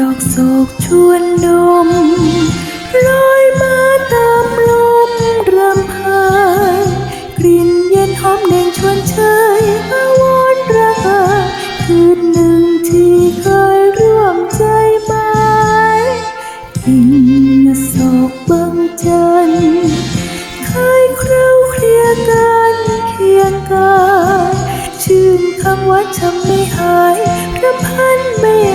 ดอกศกชวนดมลอยมาตามลมรำพายกลิ่นเย็นหอมเด่นชวนเชยอาวรณ์ระกาคืนหนึ่งที่เคยร่วมใจหมายกิ่งโศกเบังจันเคยเคล้าเคลียกันเคียงกายชื่นคำว่าชำไม่หายรำพันไม่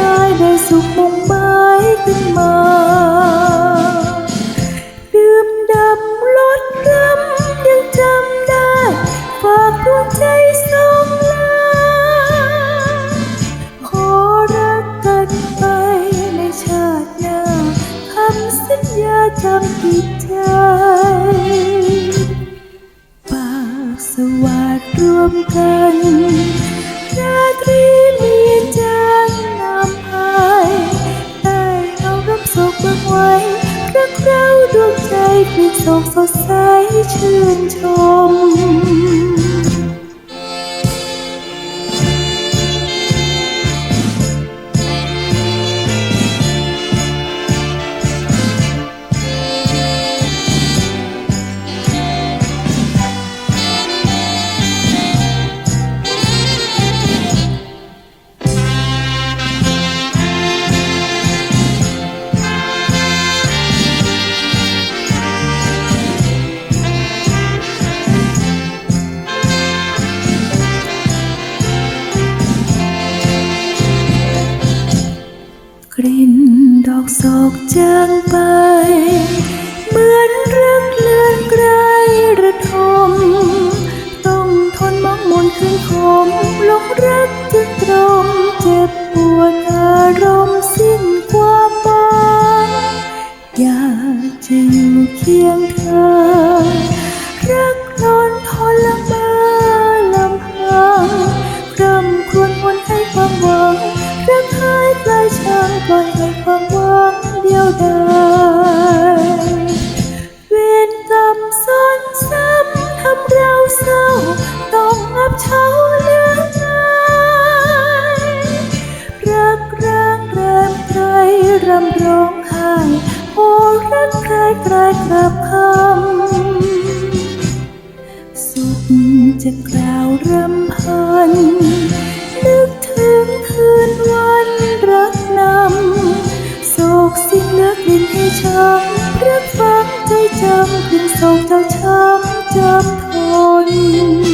สัญญาจำติดใจ ปากสวัสดรวมกันราตรีมีจันนำพายได้เอารับโศกเบื้องไว้รักเราดวงใจเปลี่ยนโศกสดใสชื่นชม กลิ่นดอกศกจางไป เหมือนรักเลือนไกลระทม ต้องทนมองมนคืนคมหลงรักจนตรมเจ็บปวดอารมณ์สิ้นความหมายอยากจะอยู่เคียง รำร้องไห้โอ้รักใครใครกลับคำสุขจะกล่าวรำพัน นึกถึงคืนวันรักนำโศกสิ้นเลือกลิ้นให้ช้ำรักฟังใจจำคืนโศกเจ้าช้ำจำทน